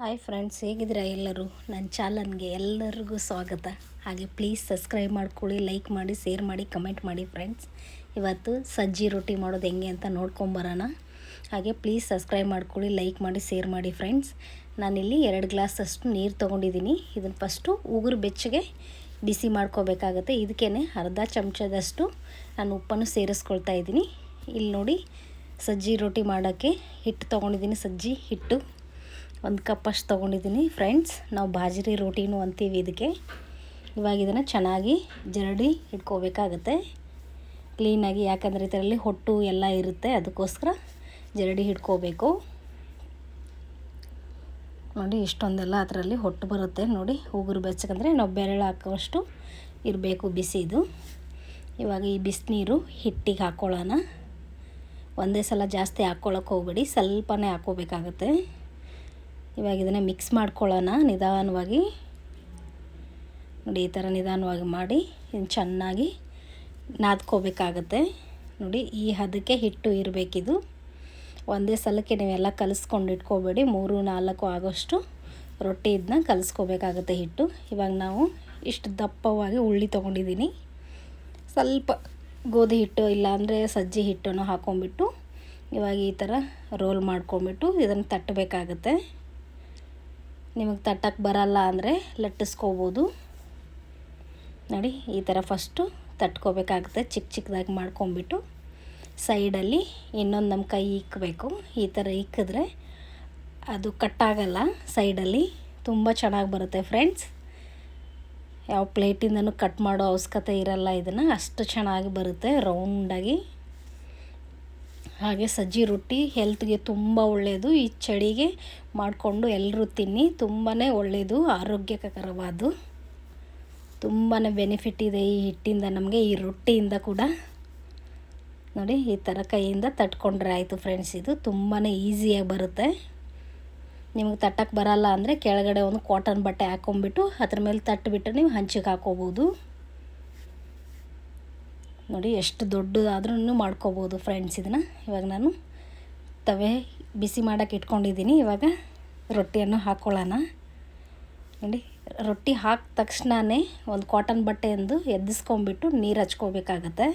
Hi friends ಹೇಗಿದ್ದೀರಾ ಎಲ್ಲರೂ? ನನ್ನ ಚಾನಲ್ಗೆ ಎಲ್ಲರಿಗೂ ಸ್ವಾಗತ. ಹಾಗೆ ಪ್ಲೀಸ್ ಸಬ್ಸ್ಕ್ರೈಬ್ ಮಾಡ್ಕೊಳ್ಳಿ ಲೈಕ್ ಮಾಡಿ ಶೇರ್ ಮಾಡಿ ಕಮೆಂಟ್ ಮಾಡಿ ಫ್ರೆಂಡ್ಸ್ ಇವತ್ತು ಸಜ್ಜಿ ರೊಟ್ಟಿ ಮಾಡೋದು ಹೆಂಗೆ ಅಂತ ನೋಡ್ಕೊಂಬರೋಣ ಹಾಗೆ ಪ್ಲೀಸ್ ಸಬ್ಸ್ಕ್ರೈಬ್ ಮಾಡ್ಕೊಳ್ಳಿ ಲೈಕ್ ಮಾಡಿ ಶೇರ್ ಮಾಡಿ ಫ್ರೆಂಡ್ಸ್ ನಾನಿಲ್ಲಿ ಎರಡು ಗ್ಲಾಸ್ ಅಷ್ಟು ನೀರು ತೊಗೊಂಡಿದ್ದೀನಿ. ಇದನ್ನು ಫಸ್ಟು ಉಗುರು ಬೆಚ್ಚಗೆ ಬಿಸಿ ಮಾಡ್ಕೋಬೇಕಾಗತ್ತೆ. ಇದಕ್ಕೇ ಅರ್ಧ ಚಮಚದಷ್ಟು ನಾನು ಉಪ್ಪನ್ನು ಸೇರಿಸ್ಕೊಳ್ತಾ ಇದ್ದೀನಿ. ಇಲ್ಲಿ ನೋಡಿ ಸಜ್ಜಿ ರೊಟ್ಟಿ ಮಾಡೋಕ್ಕೆ ಹಿಟ್ಟು ತೊಗೊಂಡಿದ್ದೀನಿ. ಸಜ್ಜಿ ಹಿಟ್ಟು. ಒಂದು ಕಪ್ ಅಷ್ಟು ತೊಗೊಂಡಿದ್ದೀನಿ ಫ್ರೆಂಡ್ಸ್. ನಾವು ಬಾಜರಿ ರೋಟಿನೂ ಅಂತೀವಿ ಇದಕ್ಕೆ. ಇವಾಗ ಇದನ್ನು ಚೆನ್ನಾಗಿ ಜರಡಿ ಇಟ್ಕೋಬೇಕಾಗತ್ತೆ. ಕ್ಲೀನಾಗಿ, ಯಾಕಂದರೆ ಇದರಲ್ಲಿ ಹೊಟ್ಟು ಎಲ್ಲ ಇರುತ್ತೆ, ಅದಕ್ಕೋಸ್ಕರ ಜರಡಿ ಹಿಡ್ಕೋಬೇಕು ನೋಡಿ, ಇಷ್ಟೊಂದೆಲ್ಲ ಅದರಲ್ಲಿ ಹೊಟ್ಟು ಬರುತ್ತೆ. ನೋಡಿ, ಉಗುರು ಬೆಚ್ಚಕಂದರೆ ನಾವು ಬೆರಳು ಹಾಕುವಷ್ಟು ಇರಬೇಕು ಬಿಸಿ ಇದು. ಇವಾಗ ಈ ಬಿಸಿನೀರು ಹಿಟ್ಟಿಗೆ ಹಾಕ್ಕೊಳ್ಳೋಣ ಒಂದೇ ಸಲ ಜಾಸ್ತಿ ಹಾಕ್ಕೊಳ್ಳೋಕೆ ಹೋಗ್ಬೇಡಿ, ಸ್ವಲ್ಪನೇ ಹಾಕ್ಕೋಬೇಕಾಗತ್ತೆ. ಇವಾಗ ಇದನ್ನು ಮಿಕ್ಸ್ ಮಾಡ್ಕೊಳ್ಳೋಣ ನಿಧಾನವಾಗಿ. ನೋಡಿ, ಈ ಥರ ನಿಧಾನವಾಗಿ ಮಾಡಿ ಇದನ್ನು ಚೆನ್ನಾಗಿ ನಾದ್ಕೋಬೇಕಾಗತ್ತೆ. ನೋಡಿ, ಈ ಹದಕ್ಕೆ ಹಿಟ್ಟು ಇರಬೇಕಿದು. ಒಂದೇ ಸಲಕ್ಕೆ ನೀವೆಲ್ಲ ಕಲಿಸ್ಕೊಂಡು ಇಟ್ಕೋಬೇಡಿ. ಮೂರು, ನಾಲ್ಕು ಆಗೋಷ್ಟು ರೊಟ್ಟಿ ಇದನ್ನ ಕಲಿಸ್ಕೋಬೇಕಾಗತ್ತೆ ಹಿಟ್ಟು. ಇವಾಗ ನಾವು ಇಷ್ಟು ದಪ್ಪವಾಗಿ ಉಳ್ಳಿ ತೊಗೊಂಡಿದ್ದೀನಿ. ಸ್ವಲ್ಪ ಗೋಧಿ ಹಿಟ್ಟು, ಇಲ್ಲಾಂದರೆ ಸಜ್ಜಿ ಹಿಟ್ಟನ್ನು ಹಾಕ್ಕೊಂಬಿಟ್ಟು ಇವಾಗ ಈ ಥರ ರೋಲ್ ಮಾಡ್ಕೊಂಬಿಟ್ಟು ಇದನ್ನು ತಟ್ಟಬೇಕಾಗತ್ತೆ. ನಿಮಗೆ ತಟ್ಟಕ್ಕೆ ಬರಲ್ಲ ಅಂದರೆ ಲಟ್ಟಿಸ್ಕೋಬೋದು. ನೋಡಿ, ಈ ಥರ ಫಸ್ಟು ತಟ್ಕೋಬೇಕಾಗುತ್ತೆ. ಚಿಕ್ಕ ಚಿಕ್ಕದಾಗಿ ಮಾಡ್ಕೊಂಬಿಟ್ಟು ಸೈಡಲ್ಲಿ ಇನ್ನೊಂದು ನಮ್ಮ ಕೈ ಇಕ್ಕಬೇಕು ಈ ಥರ ಇಕ್ಕಿದ್ರೆ ಅದು ಕಟ್ಟಾಗಲ್ಲ ಸೈಡಲ್ಲಿ. ತುಂಬ ಚೆನ್ನಾಗಿ ಬರುತ್ತೆ ಫ್ರೆಂಡ್ಸ್. ಯಾವ ಪ್ಲೇಟಿಂದನೂ ಕಟ್ ಮಾಡೋ ಅವಶ್ಯಕತೆ ಇರಲ್ಲ ಇದನ್ನು. ಅಷ್ಟು ಚೆನ್ನಾಗಿ ಬರುತ್ತೆ ರೌಂಡಾಗಿ ಹಾಗೆ ಸಜ್ಜಿ ರೊಟ್ಟಿ ಹೆಲ್ತ್ಗೆ ತುಂಬ ಒಳ್ಳೆಯದು ಈ ಚಳಿಗೆ ಮಾಡಿಕೊಂಡು ಎಲ್ಲರೂ ತಿನ್ನಿ. ತುಂಬಾ ಒಳ್ಳೆಯದು ಆರೋಗ್ಯಕರವಾದು. ತುಂಬಾ ಬೆನಿಫಿಟ್ ಇದೆ ಈ ಹಿಟ್ಟಿಂದ ನಮಗೆ, ಈ ರೊಟ್ಟಿಯಿಂದ ಕೂಡ. ನೋಡಿ, ಈ ಥರ ಕೈಯಿಂದ ತಟ್ಕೊಂಡ್ರೆ ಆಯಿತು ಫ್ರೆಂಡ್ಸ್ ಇದು ತುಂಬಾ ಈಸಿಯಾಗಿ ಬರುತ್ತೆ. ನಿಮಗೆ ತಟ್ಟಕ್ಕೆ ಬರಲ್ಲ ಅಂದರೆ ಕೆಳಗಡೆ ಒಂದು ಕಾಟನ್ ಬಟ್ಟೆ ಹಾಕ್ಕೊಂಬಿಟ್ಟು ಅದ್ರ ಮೇಲೆ ತಟ್ಟಿಬಿಟ್ಟು ನೀವು ಹಂಚಿಗೆ ಹಾಕೋಬೋದು. ನೋಡಿ ಎಷ್ಟು ದೊಡ್ಡದಾದ್ರೂ ಮಾಡ್ಕೋಬೋದು ಫ್ರೆಂಡ್ಸ್ ಇದನ್ನು. ಇವಾಗ ನಾನು ತವೆ ಬಿಸಿ ಮಾಡೋಕ್ಕೆ ಇಟ್ಕೊಂಡಿದ್ದೀನಿ. ಇವಾಗ ರೊಟ್ಟಿಯನ್ನು ಹಾಕ್ಕೊಳ್ಳೋಣ ನೋಡಿ, ರೊಟ್ಟಿ ಹಾಕಿದ ತಕ್ಷಣವೇ ಒಂದು ಕಾಟನ್ ಬಟ್ಟೆಯಂದು ಎದ್ದಿಸ್ಕೊಂಬಿಟ್ಟು ನೀರು ಹಚ್ಕೋಬೇಕಾಗತ್ತೆ.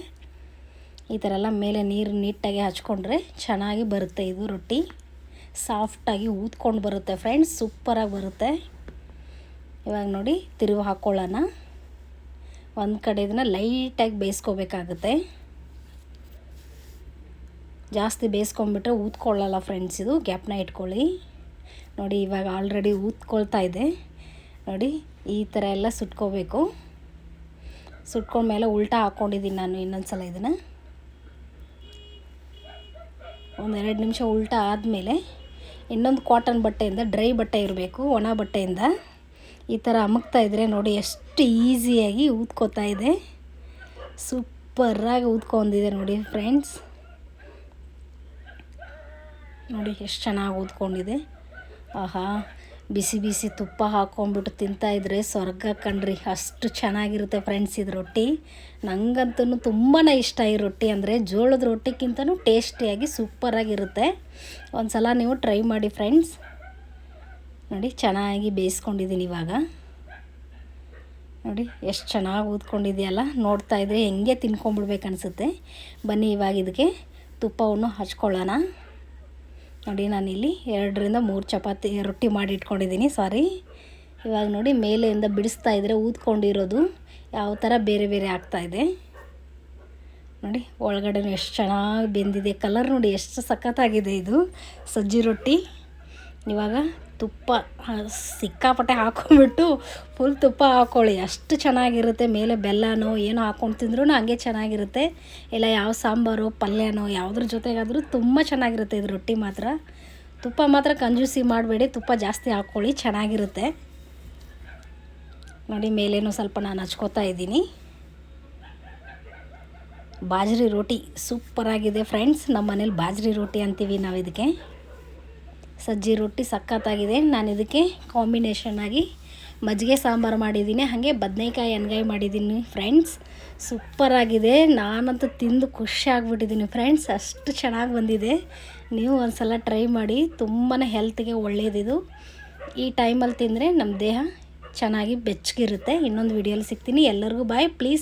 ಈ ಥರ ಎಲ್ಲ ಮೇಲೆ ನೀರು ನೀಟಾಗಿ ಹಚ್ಕೊಂಡ್ರೆ ಚೆನ್ನಾಗಿ ಬರುತ್ತೆ ಇದು ರೊಟ್ಟಿ. ಸಾಫ್ಟಾಗಿ ಊದ್ಕೊಂಡು ಬರುತ್ತೆ ಫ್ರೆಂಡ್ಸ್ ಸೂಪರಾಗಿ ಬರುತ್ತೆ. ಇವಾಗ ನೋಡಿ, ತಿರುವು ಹಾಕ್ಕೊಳ್ಳೋಣ ಒಂದು ಕಡೆ ಇದನ್ನು ಲೈಟಾಗಿ ಬೇಯಿಸ್ಕೋಬೇಕಾಗತ್ತೆ. ಜಾಸ್ತಿ ಬೇಯಿಸ್ಕೊಂಬಿಟ್ರೆ ಊದ್ಕೊಳ್ಳಲ್ಲ ಫ್ರೆಂಡ್ಸ್ ಇದು, ಗ್ಯಾಪ್ನ ಇಟ್ಕೊಳ್ಳಿ. ನೋಡಿ, ಇವಾಗ ಆಲ್ರೆಡಿ ಊದ್ಕೊಳ್ತಾ ಇದೆ. ನೋಡಿ, ಈ ಥರ ಎಲ್ಲ ಸುಟ್ಕೋಬೇಕು. ಸುಟ್ಕೊಂಡ್ಮೇಲೆ ಉಲ್ಟಾ ಹಾಕ್ಕೊಂಡಿದ್ದೀನಿ ನಾನು ಇನ್ನೊಂದು ಸಲ ಇದನ್ನು ಒಂದೆರಡು ನಿಮಿಷ ಉಲ್ಟಾ ಆದಮೇಲೆ ಇನ್ನೊಂದು ಕಾಟನ್ ಬಟ್ಟೆಯಿಂದ ಡ್ರೈ ಬಟ್ಟೆ ಇರಬೇಕು, ಒಣ ಬಟ್ಟೆಯಿಂದ. ಈ ಥರ ಅಮಕ್ತಾ ಇದ್ದರೆ ನೋಡಿ ಎಷ್ಟು ಈಸಿಯಾಗಿ ಊದ್ಕೋತಾ ಇದೆ. ಸೂಪರಾಗಿ ಊದ್ಕೊಂಡಿದೆ ನೋಡಿ ಫ್ರೆಂಡ್ಸ್. ನೋಡಿ ಎಷ್ಟು ಚೆನ್ನಾಗಿ ಊದ್ಕೊಂಡಿದೆ. ಆಹಾ, ಬಿಸಿ ಬಿಸಿ ತುಪ್ಪ ಹಾಕ್ಕೊಂಬಿಟ್ಟು ತಿಂತಾಯಿದ್ರೆ ಸ್ವರ್ಗ ಕಣ್ರಿ, ಅಷ್ಟು ಚೆನ್ನಾಗಿರುತ್ತೆ ಫ್ರೆಂಡ್ಸ್ ಇದು ರೊಟ್ಟಿ. ನನಗಂತೂ ತುಂಬಾ ಇಷ್ಟ ಈ ರೊಟ್ಟಿ ಅಂದರೆ ಜೋಳದ ರೊಟ್ಟಿಗಿಂತನೂ ಟೇಸ್ಟಿಯಾಗಿ ಸೂಪರಾಗಿರುತ್ತೆ. ಒಂದು ಸಲ ನೀವು ಟ್ರೈ ಮಾಡಿ ಫ್ರೆಂಡ್ಸ್. ನೋಡಿ, ಚೆನ್ನಾಗಿ ಬೇಯಿಸ್ಕೊಂಡಿದ್ದೀನಿ ಇವಾಗ. ನೋಡಿ, ಎಷ್ಟು ಚೆನ್ನಾಗಿ ಊದ್ಕೊಂಡಿದೆಯಲ್ಲ, ನೋಡ್ತಾ ಇದ್ರೆ ಹೆಂಗೆ ತಿನ್ಕೊಂಬಿಡ್ಬೇಕು ಅನಿಸುತ್ತೆ. ಬನ್ನಿ ಇವಾಗ ಇದಕ್ಕೆ ತುಪ್ಪವನ್ನು ಹಚ್ಕೊಳ್ಳೋಣ. ನೋಡಿ, ನಾನಿಲ್ಲಿ ಎರಡರಿಂದ ಮೂರು ಚಪಾತಿ, ರೊಟ್ಟಿ ಮಾಡಿ ಇಟ್ಕೊಂಡಿದ್ದೀನಿ ಸಾರಿ. ಇವಾಗ ನೋಡಿ, ಮೇಲೆಯಿಂದ ಬಿಡಿಸ್ತಾ ಇದ್ದರೆ ಊದ್ಕೊಂಡಿರೋದು ಯಾವ ಥರ ಬೇರೆ ಬೇರೆ ಆಗ್ತಾಯಿದೆ ನೋಡಿ ಒಳಗಡೆ ಎಷ್ಟು ಚೆನ್ನಾಗಿ ಬೆಂದಿದೆ. ಕಲರ್ ನೋಡಿ, ಎಷ್ಟು ಸಖತ್ತಾಗಿದೆ ಇದು. ಸಜ್ಜಿ ರೊಟ್ಟಿ. ಇವಾಗ ತುಪ್ಪ ಸಿಕ್ಕಾಪಟ್ಟೆ ಹಾಕೊಂಡ್ಬಿಟ್ಟು ಫುಲ್ ತುಪ್ಪ ಹಾಕ್ಕೊಳ್ಳಿ ಅಷ್ಟು ಚೆನ್ನಾಗಿರುತ್ತೆ. ಮೇಲೆ ಬೆಲ್ಲನೋ ಏನೋ ಹಾಕ್ಕೊಂಡು ತಿಂದ್ರೂ ಹಂಗೆ ಚೆನ್ನಾಗಿರುತ್ತೆ. ಇಲ್ಲ, ಯಾವ ಸಾಂಬಾರು, ಪಲ್ಯನೋ, ಯಾವುದ್ರ ಜೊತೆಗಾದರೂ ತುಂಬ ಚೆನ್ನಾಗಿರುತ್ತೆ ಇದು ರೊಟ್ಟಿ ಮಾತ್ರ. ತುಪ್ಪ ಮಾತ್ರ ಕಂಜೂಸಿ ಮಾಡಬೇಡಿ. ತುಪ್ಪ ಜಾಸ್ತಿ ಹಾಕ್ಕೊಳ್ಳಿ ಚೆನ್ನಾಗಿರುತ್ತೆ. ನೋಡಿ, ಮೇಲೇನು ಸ್ವಲ್ಪ ನಾನು ಹಚ್ಕೋತಾ ಇದ್ದೀನಿ. ಬಾಜ್ರಿ ರೋಟಿ ಸೂಪರಾಗಿದೆ ಫ್ರೆಂಡ್ಸ್ ನಮ್ಮ ಮನೇಲಿ ಬಾಜ್ರಿ ರೋಟಿ ಅಂತೀವಿ ನಾವು ಇದಕ್ಕೆ ಸಜ್ಜಿ ರೊಟ್ಟಿ ಸಖತ್ತಾಗಿದೆ. ನಾನು ಇದಕ್ಕೆ ಕಾಂಬಿನೇಷನ್ನಾಗಿ ಮಜ್ಜಿಗೆ ಸಾಂಬಾರು ಮಾಡಿದ್ದೀನಿ. ಹಾಗೆ ಬದನೇಕಾಯಿ ಎಣ್ಗಾಯಿ ಮಾಡಿದ್ದೀನಿ ಫ್ರೆಂಡ್ಸ್ ಸೂಪರಾಗಿದೆ ನಾನಂತೂ ತಿಂದು ಖುಷಿ ಆಗಿಬಿಟ್ಟಿದ್ದೀನಿ ಫ್ರೆಂಡ್ಸ್ ಅಷ್ಟು ಚೆನ್ನಾಗಿ ಬಂದಿದೆ. ನೀವು ಒಂದು ಸಲ ಟ್ರೈ ಮಾಡಿ ತುಂಬಾ ಹೆಲ್ತ್ಗೆ ಒಳ್ಳೆಯದಿದು ಈ ಟೈಮಲ್ಲಿ ತಿಂದರೆ ನಮ್ಮ ದೇಹ ಚೆನ್ನಾಗಿ ಬೆಚ್ಚಗಿರುತ್ತೆ. ಇನ್ನೊಂದು ವಿಡಿಯೋಲಿ ಸಿಗ್ತೀನಿ. ಎಲ್ಲರಿಗೂ ಬಾಯ್ ಪ್ಲೀಸ್